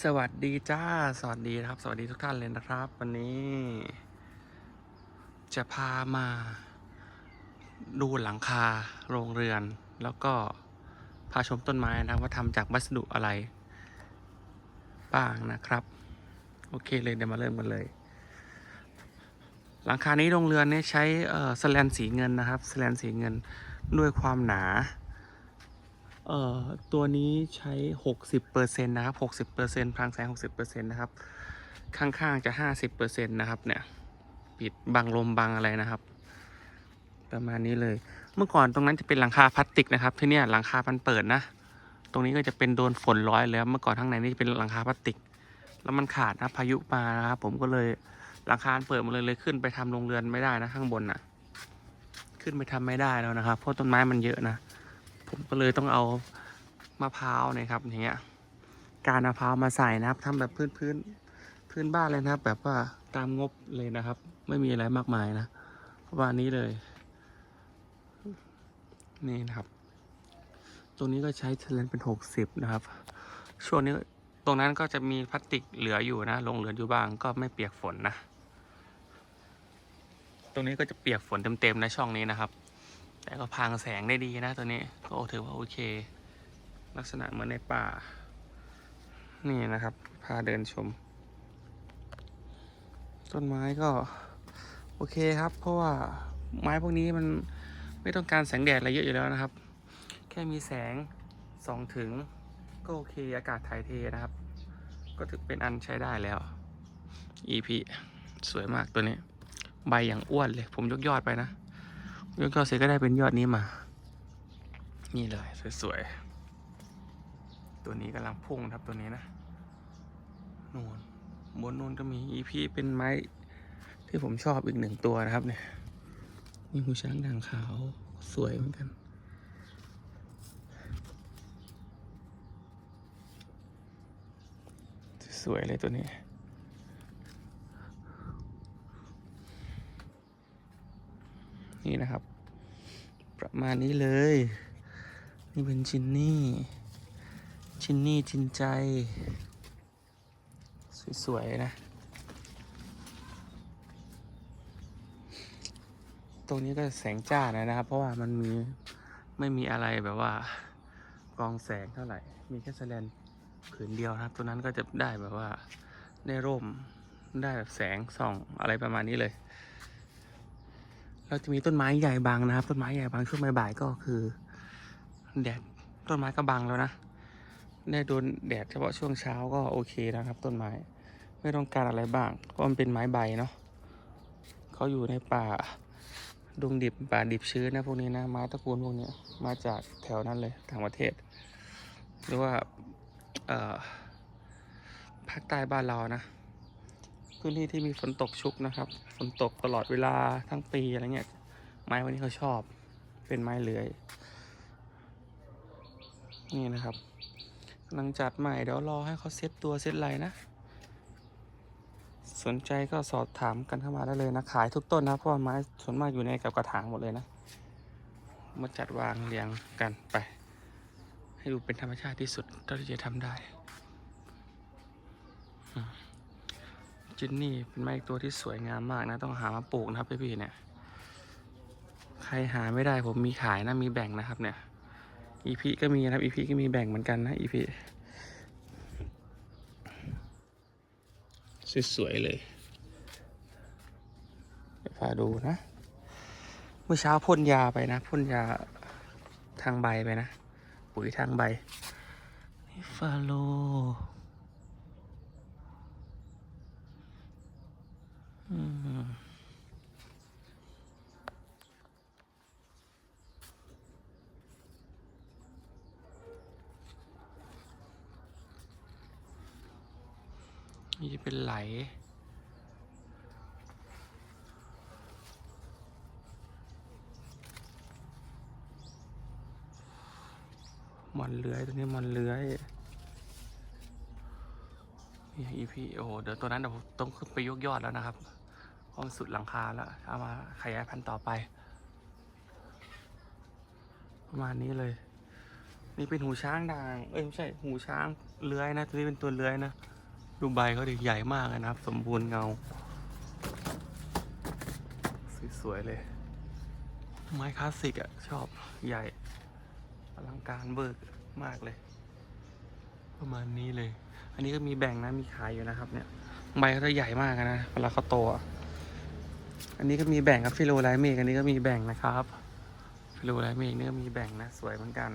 สวัสดีจ้า สวัสดีนะครับ สวัสดีทุกท่านเลยนะครับ วันนี้ จะพามาดูหลังคาโรงเรือน แล้วก็พาชมต้นไม้นะว่าทำจากวัสดุอะไร บ้างนะครับ โอเคเลยเดี๋ยวมาเริ่มกันเลย หลังคานี้โรงเรือนนี้ใช้เอ่อสแลนสีเงินนะครับสแลนสีเงินด้วยความหนา ตัวนี้ใช้ 60%นะครับ 60%พลังแสง 60%นะครับ ข้างๆจะ 50%นะครับ เนี่ย ปิดบังลมบังอะไรนะครับ ประมาณนี้เลย เมื่อก่อนตรงนั้นจะเป็นหลังคาพลาสติกนะครับ ที่นี่หลังคามันเปิดนะ ตรงนี้ก็จะเป็นโดนฝนร้อยเลยครับ เมื่อก่อนข้างในนี่จะเป็นหลังคาพลาสติก แล้วมันขาดนะพายุมานะครับ ผมก็เลยหลังคาเปิดมาเลยเลยขึ้นไปทำโรงเรือนไม่ได้นะข้างบนน่ะ ขึ้นไปทำไม่ได้แล้วนะครับ เพราะต้นไม้มันเยอะนะ ผมก็เลยต้องเอามะพร้าวนะครับอย่างเงี้ยการมะพร้าวมาใส่นะครับทำแบบพื้นพื้นพื้นบ้านเลยนะครับ แบบว่าตามงบเลยนะครับ ไม่มีอะไรมากมายนะประมาณนี้เลย นี่นะครับ ตรงนี้ก็ใช้เทเลนเป็นหกสิบนะครับ ช่วงนี้ตรงนั้นก็จะมีพลาสติกเหลืออยู่นะลงเหลืออยู่บ้างก็ไม่เปียกฝนนะ ตรงนี้ก็จะเปียกฝนเต็มๆในะช่องนี้นะครับ แต่ก็พรางแสงได้ดีนะตัวนี้ ก็ถือว่าโอเค ลักษณะเหมือนในป่า นี่นะครับ พาเดินชม ต้นไม้ก็ โอเคครับ เพราะว่าไม้พวกนี้มันไม่ต้องการแสงแดดอะไรเยอะอยู่แล้วนะครับ แค่มีแสงส่องถึง ก็โอเคอากาศถ่ายเทนะครับ ก็ถือเป็นอันใช้ได้แล้ว EP สวยมากตัวนี้ ใบอย่างอ้วนเลย ผมยกยอดไปนะ ยกยอดเสร็จก็ได้เป็นยอดนี้มา นี่เลยสวยๆ ตัวนี้กำลังพุ่งครับตัวนี้นะนูนบนนูนก็มี EP เป็นไม้ ที่ผมชอบอีกหนึ่งตัวนะครับเนี่ยนี่หูช้างด่างขาวสวยเหมือนกันสวยเลยตัวนี้ นี่นะครับ ประมาณนี้เลย นี่เป็นจินนี่จินนี่จินใจ สวยๆนะ ตรงนี้ก็แสงจ้านอยนะครับ เพราะว่ามันมีไม่มีอะไรแบบว่ากองแสงเท่าไหร่ มีแค่แสแลนผืนเดียวนะครับตัวนั้นก็จะได้แบบว่าได้ร่มได้แบบแสงส่องอะไรประมาณนี้เลย เราจะมีต้นไม้ใหญ่บางนะครับ ต้นไม้ใหญ่บางช่วงบ่ายๆก็คือแดดต้นไม้ก็บังแล้วนะได้โดนแดดเฉพาะช่วงเช้าก็โอเคนะครับ ต้นไม้ไม่ต้องการอะไรบ้างเพราะมันเป็นไม้ใบเนาะเขาอยู่ในป่าดงดิบป่าดิบชื้นนะพวกนี้นะไม้ตระกูลพวกนี้มาจากแถวนั้นเลยต่างประเทศ หรือว่าภาคใต้บ้านเรานะ พื้นที่ที่มีฝนตกชุกนะครับ ฝนตกตลอดเวลาทั้งปีอะไรเงี้ย ไม้วันนี้เขาชอบ เป็นไม้เลื้อย นี่นะครับกำลังจัดใหม่เดี๋ยวรอให้เขาเซตตัวเซตไรนะ สนใจก็สอบถามกันเข้ามาได้เลยนะ ขายทุกต้นนะ เพราะว่าไม้ส่วนมากอยู่ในกับกระถางหมดเลยนะ มาจัดวางเรียงกันไป ให้ดูเป็นธรรมชาติที่สุดเท่าที่จะทำได้ จินนี่เป็นไม้ตัวที่สวยงามมากนะ ต้องหามาปลูกนะครับพี่ๆเนี่ย ใครหาไม่ได้ผมมีขายนะมีแบ่งนะครับ เนี่ยอีพีก็มีนะครับอีพีก็มีแบ่งเหมือนกันนะอีพีสวยๆเลยเดี๋ยวพาดูนะ เมื่อเช้าพ่นยาไปนะพ่นยาทางใบไปนะ ปุ๋ยทางใบนี่ฟาโล นี่จะเป็นไหลมอนเลื้อยตัวนี้มอนเลื้อยนี่อีพีโอ้โหเดี๋ยวตัวนั้นเดี๋ยวผมต้องขึ้นไปยกยอดแล้วนะครับเพรามสุดหลังคาแล้วเอามาขยายพันธุ์ต่อไป ประมาณนี้เลย นี่เป็นหูช้างด่าง เอ้ยไม่ใช่หูช้างเลื้อยนะ ตัวนี้เป็นตัวเลื้อยนะ ดูใบเขาดิใหญ่มากนะครับ สมบูรณ์เงา สวยๆเลย ไม้คลาสสิกอะชอบใหญ่ อลังการเบิกมากเลย ประมาณนี้เลย อันนี้ก็มีแบ่งนะมีขายอยู่นะครับ เนี่ย ใบเขาจะใหญ่มากนะเวลาเขาโตอะอันนี้ก็มีแบ่งครับฟิโลไลเมกอันนี้ก็มีแบ่งนะครับฟิโลไลเมกนี่ก็มีแบ่งนะ สวยเหมือนกัน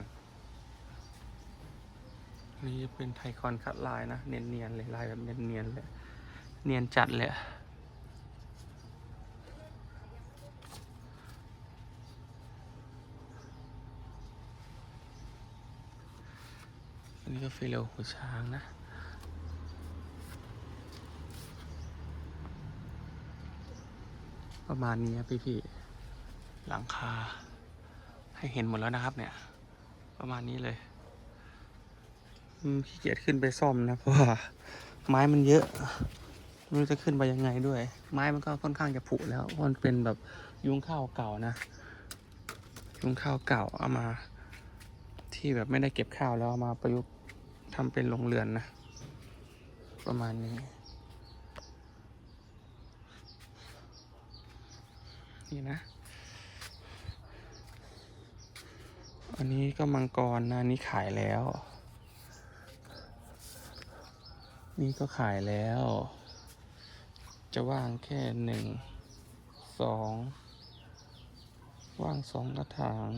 นี่จะเป็นไทคอนคัดลายนะ เนียนๆเลยลายแบบเนียนๆเลย เนียนจัดเลยอันนี้ก็ฟิโลหัวช้างนะประมาณนี้ครับพี่ๆหลังคาให้เห็นหมดแล้วนะครับเนี่ย ประมาณนี้เลย ขี้เกียจขึ้นไปซ่อมนะ เพราะว่าไม้มันเยอะไม่รู้จะขึ้นไปยังไงด้วย ไม้มันก็ค่อนข้างจะผุแล้วมันเป็นแบบยุ้งข้าวเก่านะ ยุ้งข้าวเก่าเอามา ที่แบบไม่ได้เก็บข้าวแล้วเอามาประยุกต์ทำเป็นโรงเรือนนะ ประมาณนี้ นี่นะ อันนี้ก็มังกรนะนนี้ขายแล้ว นี่ก็ขายแล้ว จะว่างแค่หนึ่งสองว่างสองกระถาง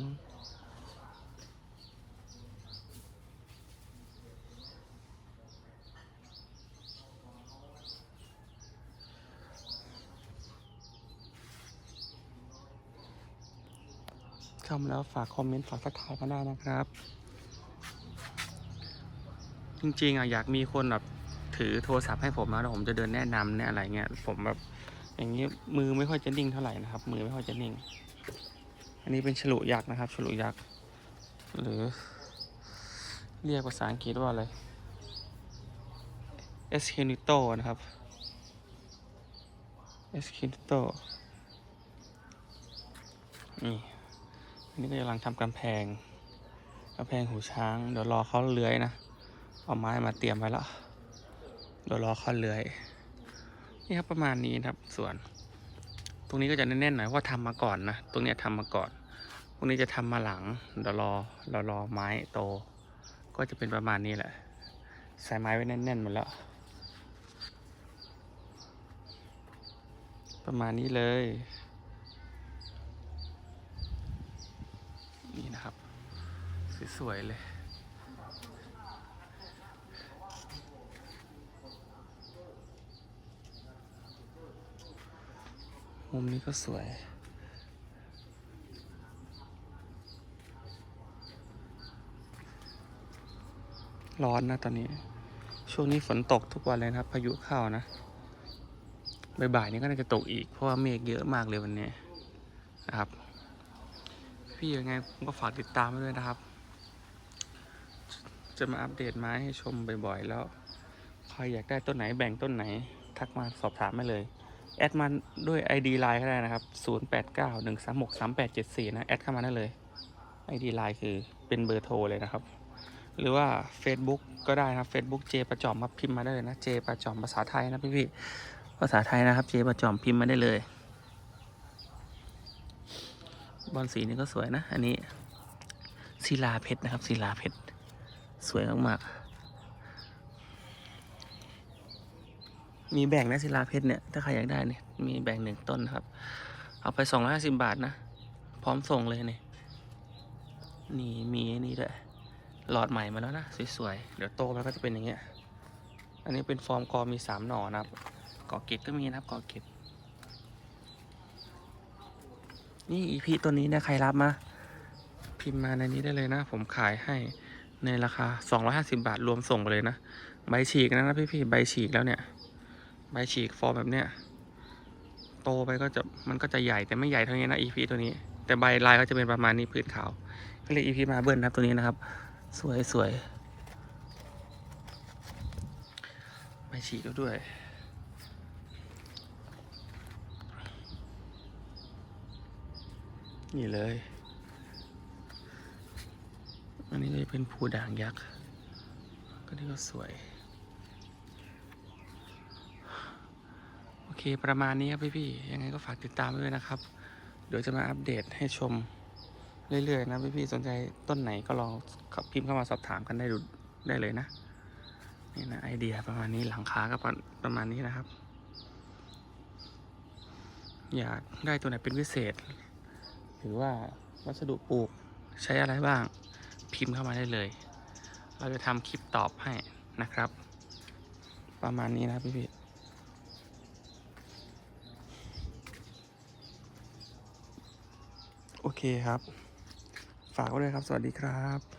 เข้ามาแล้วฝากคอมเมนต์ฝากทักทายมาได้นะครับ จริงๆอะอยากมีคนแบบ ถือโทรศัพท์ให้ผมนะแล้วผมจะเดินแนะนำเนี่ยอะไรเงี้ยผมแบบอย่างนี้มือไม่ค่อยจะนิ่งเท่าไหร่นะครับ มือไม่ค่อยจะนิ่ง อันนี้เป็นฉลุยักษ์นะครับฉลุยักษ์หรือ เรียกภาษาอังกฤษว่าอะไร e s c i n i t o นะครับ e s c i n i t o นี่อันนี้ก็กำลังทำกำแพงกำแพงหูช้าง เดี๋ยวรอเขาเลื้อยนะ เอาไม้มาเตรียมไว้แล้ว เดี๋ยวรอเขาเลื้อยนี่ครับประมาณนี้ครับส่วน ตรงนี้ก็จะแน่นๆหน่อยว่าทำมาก่อนนะตรงนี้ยทำมาก่อนตรงนี้จะทำมาหลังเดี๋ยวรอเรารอไม้โต ก็จะเป็นประมาณนี้แหละใส่ไม้ไว้แน่นๆหมดแล้วประมาณนี้เลย นี่นะครับ สวยๆเลย มุมนี้ก็สวย ร้อนนะตอนนี้ ช่วงนี้ฝนตกทุกวันเลยนะครับ พายุเข้านะบ่ายๆนี้ก็น่าจะตกอีก เพราะว่าเมฆเยอะมากเลยวันนี้นะครับ พี่ยังไงผมก็ฝากติดตามไว้ด้วยนะครับ จะมาอัปเดตไม้ให้ชมบ่อยๆ แล้วใครอยากได้ต้นไหนแบ่งต้นไหน ทักมาสอบถามมาเลย แอดมาด้วย ID Line ก็ได้นะครับ 0891363874 นะ แอดเข้ามาได้เลย ID Line คือเป็นเบอร์โทรเลยนะครับ หรือว่า Facebook ก็ได้นะครับ Facebook เจประจอมครับพิมพ์มาได้เลยนะ เจประจอมภาษาไทยนะพี่ๆภาษาไทยนะครับ เจประจอมพิมพ์มาได้เลย บอลสีนี้ก็สวยนะ อันนี้ศิลาเพชรนะครับศิลาเพชรสวยมากๆ มีแบ่งนะศิลาเพชรเนี่ย ถ้าใครอยากได้เนี่ย มีแบ่งหนึ่งต้นครับ เอาไปสองร้อยห้าสิบาทนะ พร้อมส่งเลยเนี่ยนี่มีนี่ด้วย หลอดใหม่มาแล้วนะ สวยๆ เดี๋ยวโตมันก็จะเป็นอย่างเงี้ย อันนี้เป็นฟอร์มกอมีสามหน่อนะครับกอเกตก็มีนะครับกอเกตนี่อีพีตัวนี้นะใครรับมา พิมพ์มาในนี้ได้เลยนะ ผมขายให้ในราคา 250 บาทรวมส่งไปเลยนะ ใบฉีกนะนะพี่ๆใบฉีกแล้วเนี่ย ใบฉีกฟอร์มแบบเนี้ย โตไปก็จะมันก็จะใหญ่แต่ไม่ใหญ่เท่านี้นะ EP ตัวนี้ แต่ใบลายก็จะเป็นประมาณนี้พื้นขาว ก็เรียก EP มาเบิลนะครับตัวนี้นะครับ สวยสวยใบฉีกด้วยนี่เลย อันนี้ก็จะเป็นภูด่างยักษ์ ก็นี่ก็สวย โอ เคประมาณนี้ครับพี่ๆยังไงก็ฝากติดตามด้วยนะครับ เดี๋ยวจะมาอัปเดตให้ชมเรื่อยๆนะพี่ๆสนใจต้นไหนก็ลองพิมพ์เข้ามาสอบถามกันได้ดูได้เลยนะนี่นะไอเดียประมาณนี้หลังคาก็ประประมาณนี้นะครับ อยากได้ตัวไหนเป็นพิเศษ หรือว่าวัสดุปลูกใช้อะไรบ้าง พิมพ์เข้ามาได้เลย เราจะทำคลิปตอบให้นะครับ ประมาณนี้นะพี่ๆ โอเคครับ ฝากไว้เลยครับ สวัสดีครับ